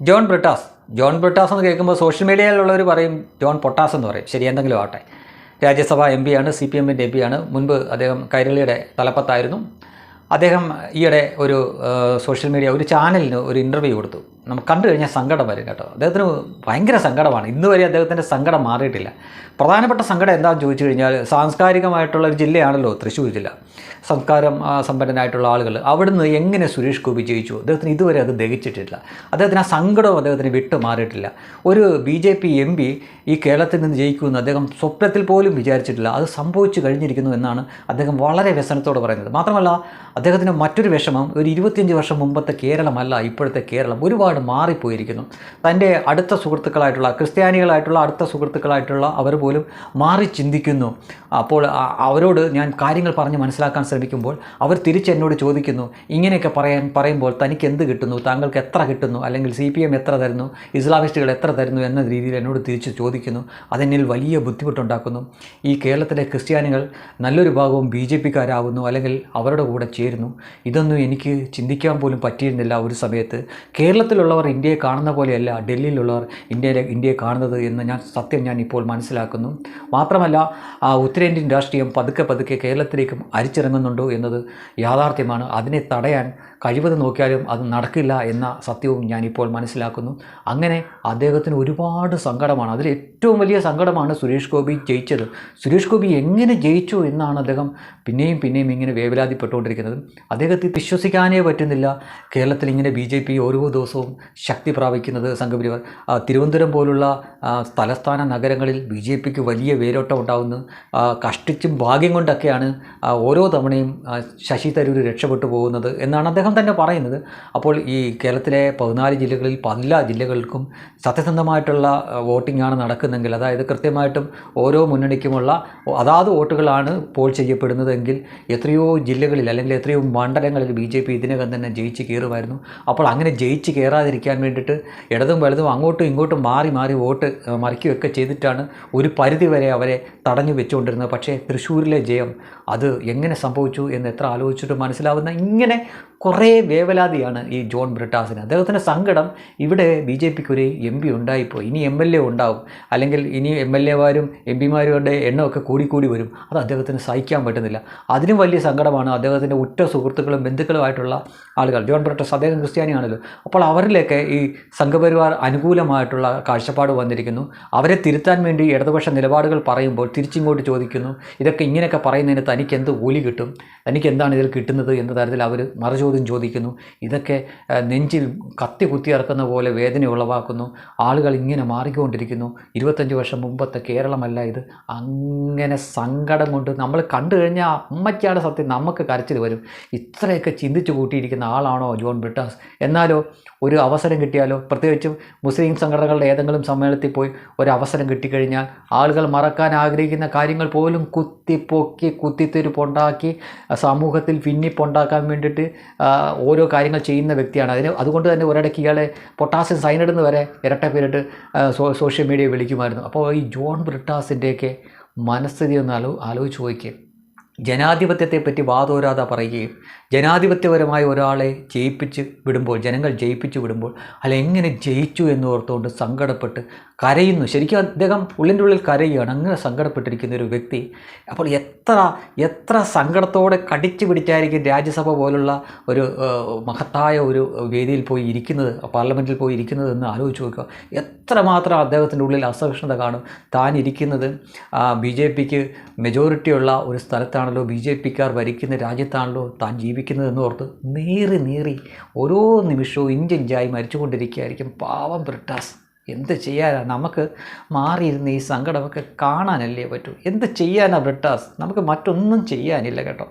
ജോൺ ബ്രിട്ടാസ്. ജോൺ ബ്രിട്ടാസ് എന്ന് കേൾക്കുമ്പോൾ സോഷ്യൽ മീഡിയയിലുള്ളവർ പറയും ജോൺ പൊട്ടാസ് എന്ന് പറയും. ശരി എന്തെങ്കിലും ആവട്ടെ. രാജ്യസഭ എം ആണ് സി പി എമ്മിന്റെ എം മുൻപ് അദ്ദേഹം കൈരളിയുടെ തലപ്പത്തായിരുന്നു. അദ്ദേഹം ഈയിടെ ഒരു സോഷ്യൽ മീഡിയ ഒരു ചാനലിന് ഒരു ഇന്റർവ്യൂ കൊടുത്തു. നമുക്ക് കണ്ടു കഴിഞ്ഞാൽ സങ്കടം വരും കേട്ടോ. അദ്ദേഹത്തിന് ഭയങ്കര സങ്കടമാണ്. ഇന്ന് വരെ അദ്ദേഹത്തിന്റെ സങ്കടം മാറിയിട്ടില്ല. പ്രധാനപ്പെട്ട സങ്കടം എന്താണെന്ന് ചോദിച്ചു കഴിഞ്ഞാൽ സാംസ്കാരികമായിട്ടുള്ള ഒരു ജില്ലയാണല്ലോ തൃശ്ശൂർ ജില്ല. സംസ്കാരം സമ്പന്നനായിട്ടുള്ള ആളുകൾ. അവിടുന്ന് എങ്ങനെ സുരേഷ് ഗോപി ജയിച്ചു? അദ്ദേഹത്തിന് ഇതുവരെ അത് ദഹിച്ചിട്ടില്ല. അദ്ദേഹത്തിന് ആ സങ്കടവും അദ്ദേഹത്തിന് വിട്ടു മാറിയിട്ടില്ല. ഒരു B J P M P ഈ കേരളത്തിൽ നിന്ന് ജയിക്കുമെന്ന് അദ്ദേഹം സ്വപ്നത്തിൽ പോലും വിചാരിച്ചിട്ടില്ല. അത് സംഭവിച്ചു കഴിഞ്ഞിരിക്കുന്നു എന്നാണ് അദ്ദേഹം വളരെ വ്യസനത്തോട് പറയുന്നത്. മാത്രമല്ല അദ്ദേഹത്തിന് മറ്റൊരു വിഷമം ഒരു ഇരുപത്തിയഞ്ച് വർഷം മുമ്പത്തെ കേരളമല്ല ഇപ്പോഴത്തെ കേരളം. ഒരുപാട് മാറിപ്പോയിരിക്കുന്നു. തന്റെ അടുത്ത സുഹൃത്തുക്കളായിട്ടുള്ള ക്രിസ്ത്യാനികളായിട്ടുള്ള അടുത്ത സുഹൃത്തുക്കളായിട്ടുള്ള അവർ പോലും മാറി ചിന്തിക്കുന്നു. അപ്പോൾ അവരോട് ഞാൻ കാര്യങ്ങൾ പറഞ്ഞ് മനസ്സിലാക്കാൻ ശ്രമിക്കുമ്പോൾ അവർ തിരിച്ചെന്നോട് ചോദിക്കുന്നു ഇങ്ങനെയൊക്കെ പറയാൻ പറയുമ്പോൾ തനിക്ക് എന്ത് കിട്ടുന്നു? താങ്കൾക്ക് എത്ര കിട്ടുന്നു? അല്ലെങ്കിൽ സി പി എം എത്ര തരുന്നു? ഇസ്ലാമിസ്റ്റുകൾ എത്ര തരുന്നു? എന്ന രീതിയിൽ എന്നോട് തിരിച്ച് ചോദിക്കുന്നു. അതെന്നിൽ വലിയ ബുദ്ധിമുട്ടുണ്ടാക്കുന്നു. ഈ കേരളത്തിലെ ക്രിസ്ത്യാനികൾ നല്ലൊരു ഭാഗവും ബി ജെ പിക്കാരാവുന്നു അല്ലെങ്കിൽ അവരുടെ കൂടെ ചേരുന്നു. ഇതൊന്നും എനിക്ക് ചിന്തിക്കാൻ പോലും പറ്റിയിരുന്നില്ല ഒരു സമയത്ത്. കേരളത്തിലുള്ളവർ ഇന്ത്യയെ കാണുന്ന പോലെയല്ല ഡൽഹിയിലുള്ളവർ ഇന്ത്യയിലെ ഇന്ത്യയെ കാണുന്നത് എന്ന് ഞാൻ സത്യം ഞാൻ ഇപ്പോൾ മനസ്സിലാക്കുന്നു. മാത്രമല്ല ഉത്തരേന്ത്യൻ രാഷ്ട്രീയം പതുക്കെ പതുക്കെ കേരളത്തിലേക്കും അരിച്ചിറങ്ങുന്നുണ്ടോ എന്നത് യാഥാർത്ഥ്യമാണ്. അതിനെ തടയാൻ കഴിവത് നോക്കിയാലും അത് നടക്കില്ല എന്ന സത്യവും ഞാനിപ്പോൾ മനസ്സിലാക്കുന്നു. അങ്ങനെ അദ്ദേഹത്തിന് ഒരുപാട് സങ്കടമാണ്. അതിൽ ഏറ്റവും വലിയ സങ്കടമാണ് സുരേഷ് ഗോപി ജയിച്ചത്. സുരേഷ് ഗോപി എങ്ങനെ ജയിച്ചു എന്നാണ് അദ്ദേഹം പിന്നെയും പിന്നെയും ഇങ്ങനെ വേവലാതിപ്പെട്ടുകൊണ്ടിരിക്കുന്നത്. അദ്ദേഹത്തെ വിശ്വസിക്കാനേ പറ്റുന്നില്ല. കേരളത്തിൽ ഇങ്ങനെ ബി ജെ പി ഓരോ ദിവസവും ശക്തി പ്രാപിക്കുന്നത് സംഘപരിവാർ. തിരുവനന്തപുരം പോലുള്ള തലസ്ഥാന നഗരങ്ങളിൽ ബി ജെ പിക്ക് വലിയ വേരോട്ടം ഉണ്ടാകുന്നു കഷ്ടിച്ചും ഭാഗ്യം കൊണ്ടൊക്കെയാണ് ഓരോ തവണയും ശശി തരൂർ രക്ഷപ്പെട്ടു പോകുന്നത് എന്നാണ് അദ്ദേഹം തന്നെ പറയുന്നത്. അപ്പോൾ ഈ കേരളത്തിലെ പതിനാല് ജില്ലകളിൽ പല ജില്ലകൾക്കും സത്യസന്ധമായിട്ടുള്ള വോട്ടിംഗ് ആണ് നടക്കുന്നെങ്കിൽ അതായത് കൃത്യമായിട്ടും ഓരോ മുന്നണിക്കുമുള്ള അതാത് വോട്ടുകളാണ് പോൾ ചെയ്യപ്പെടുന്നതെങ്കിൽ എത്രയോ ജില്ലകളിൽ അല്ലെങ്കിൽ എത്രയോ മണ്ഡലങ്ങളിൽ ബി ജെ പി ഇതിനകം തന്നെ ജയിച്ച് കയറുമായിരുന്നു. അപ്പോൾ അങ്ങനെ ജയിച്ച് കയറാതിരിക്കാൻ വേണ്ടിയിട്ട് ഇടതും വലതും അങ്ങോട്ടും ഇങ്ങോട്ടും മാറി മാറി വോട്ട് മറിക്കുകയൊക്കെ ചെയ്തിട്ടാണ് ഒരു പരിധിവരെ അവരെ തടഞ്ഞു വെച്ചുകൊണ്ടിരുന്നത്. പക്ഷേ തൃശ്ശൂരിലെ ജയം അത് എങ്ങനെ സംഭവിച്ചു എന്ന് എത്ര ആലോചിച്ചിട്ട് മനസ്സിലാവുന്ന ഇങ്ങനെ കുറേ വേവലാതിയാണ് ഈ ജോൺ ബ്രിട്ടാസിന്. അദ്ദേഹത്തിന്റെ സങ്കടം ഇവിടെ ബി ജെ പിക്ക് ഒരു എം പി ഉണ്ടായിപ്പോയി ഇനി എം എൽ എ ഉണ്ടാവും. അല്ലെങ്കിൽ ഇനി എം എൽ എമാരും എം പിമാരുടെ എണ്ണമൊക്കെ കൂടിക്കൂടി വരും. അത് അദ്ദേഹത്തിന് സഹിക്കാൻ പറ്റുന്നില്ല. അതിനും വലിയ സങ്കടമാണ് അദ്ദേഹത്തിന്റെ ഉറ്റ സുഹൃത്തുക്കളും ബന്ധുക്കളുമായിട്ടുള്ള ആളുകൾ. ജോൺ ബ്രിട്ടാസ് അദ്ദേഹം ക്രിസ്ത്യാനിയാണല്ലോ. അപ്പോൾ അവരിലേക്ക് ഈ സംഘപരിവാർ അനുകൂലമായിട്ടുള്ള കാഴ്ചപ്പാട് വന്നിരിക്കുന്നു. അവരെ തിരുത്താൻ വേണ്ടി ഇടതുപക്ഷ നിലപാടുകൾ പറയുമ്പോൾ തിരിച്ചിങ്ങോട്ട് ചോദിക്കുന്നു. ഇതൊക്കെ ഇങ്ങനെയൊക്കെ പറയുന്നതിന് തനിക്ക് എന്ത് കൂലി കിട്ടും? തനിക്ക് എന്താണ് ഇതിൽ കിട്ടുന്നത് എന്ന തരത്തിൽ അവർ മറുചോദ്യം ചോദിക്കുന്നു. ഇതൊക്കെ നെഞ്ചിൽ കത്തി കുത്തി ഇറക്കുന്ന പോലെ വേദന ഉളവാക്കുന്നു. ആളുകൾ ഇങ്ങനെ മാറിക്കൊണ്ടിരിക്കുന്നു. ഇരുപത്തഞ്ച് വർഷം മുമ്പത്തെ കേരളമല്ല ഇത്. അങ്ങനെ സങ്കടം കൊണ്ട് നമ്മൾ കണ്ടു കഴിഞ്ഞാൽ അമ്മയ്ക്കാണ് സത്യം നമുക്ക് കരച്ചിൽ വരും. ഇത്രയൊക്കെ ചിന്തിച്ചു കൂട്ടിയിരിക്കുന്ന ആളാണോ ജോൺ ബ്രിട്ടാസ്? എന്നാലോ ഒരു അവസരം കിട്ടിയാലോ? പ്രത്യേകിച്ചും മുസ്ലിം സംഘടനകളുടെ ഏതെങ്കിലും സമ്മേളനത്തിൽ പോയി ഒരു അവസരം കിട്ടിക്കഴിഞ്ഞാൽ ആളുകൾ മറക്കാൻ ആഗ്രഹിക്കുന്ന കാര്യങ്ങൾ പോലും കുത്തിപ്പൊക്കി കുത്തിത്തിരിപ്പുണ്ടാക്കി സമൂഹത്തിൽ ഭിന്നിപ്പുണ്ടാക്കാൻ വേണ്ടിയിട്ട് ഓരോ കാര്യങ്ങൾ ചെയ്യുന്ന വ്യക്തിയാണ്. അതിന് അതുകൊണ്ട് തന്നെ ഒരിടയ്ക്ക് ഇയാളെ പൊട്ടാസ്യം സൈനഡ് എന്ന് വരെ ഇരട്ട പേരിട്ട് സോഷ്യൽ മീഡിയ വിളിക്കുമായിരുന്നു. അപ്പോൾ ഈ ജോൺ ബ്രിട്ടാസിന്റെയൊക്കെ മനസ്ഥിതി ഒന്ന് ആലോ ആലോചിച്ച് നോക്കിയേ. ജനാധിപത്യത്തെപ്പറ്റി വാതോരാതെ പറയുകയും ജനാധിപത്യപരമായ ഒരാളെ ജയിപ്പിച്ച് വിടുമ്പോൾ ജനങ്ങൾ ജയിപ്പിച്ച് വിടുമ്പോൾ അല്ല എങ്ങനെ ജയിച്ചു എന്ന് ഓർത്തുകൊണ്ട് സങ്കടപ്പെട്ട് കരയുന്നു. ശരിക്കും അദ്ദേഹം ഉള്ളിന്റെ ഉള്ളിൽ കരയുകയാണ്. അങ്ങനെ സങ്കടപ്പെട്ടിരിക്കുന്ന ഒരു വ്യക്തി അപ്പോൾ എത്ര എത്ര സങ്കടത്തോടെ കടിച്ചു പിടിച്ചായിരിക്കും രാജ്യസഭ പോലുള്ള ഒരു മഹത്തായ ഒരു വേദിയിൽ പോയി ഇരിക്കുന്നത് പാർലമെന്റിൽ പോയി ഇരിക്കുന്നത് എന്ന് ആലോചിച്ച് നോക്കുക. എത്രമാത്രം അദ്ദേഹത്തിന്റെ ഉള്ളിൽ അസഹിഷ്ണുത കാണും. താൻ ഇരിക്കുന്നത് ബി ജെ പിക്ക് മെജോറിറ്റിയുള്ള ഒരു സ്ഥലത്താണല്ലോ ബി ജെ പിക്കാർ ഭരിക്കുന്ന രാജ്യത്താണല്ലോ താൻ ജീവിക്കുന്നതെന്ന് ഓർത്ത് നീറി നീറി ഓരോ നിമിഷവും ഇഞ്ചിഞ്ചായി മരിച്ചുകൊണ്ടിരിക്കുകയായിരിക്കും. പാവം ബ്രിട്ടാസ്. എന്ത് ചെയ്യാനാണ് നമുക്ക് മാറിയിരുന്ന് ഈ സങ്കടമൊക്കെ കാണാനല്ലേ പറ്റൂ. എന്ത് ചെയ്യാനാണ് ബ്രിട്ടാസ്? നമുക്ക് മറ്റൊന്നും ചെയ്യാനില്ല കേട്ടോ.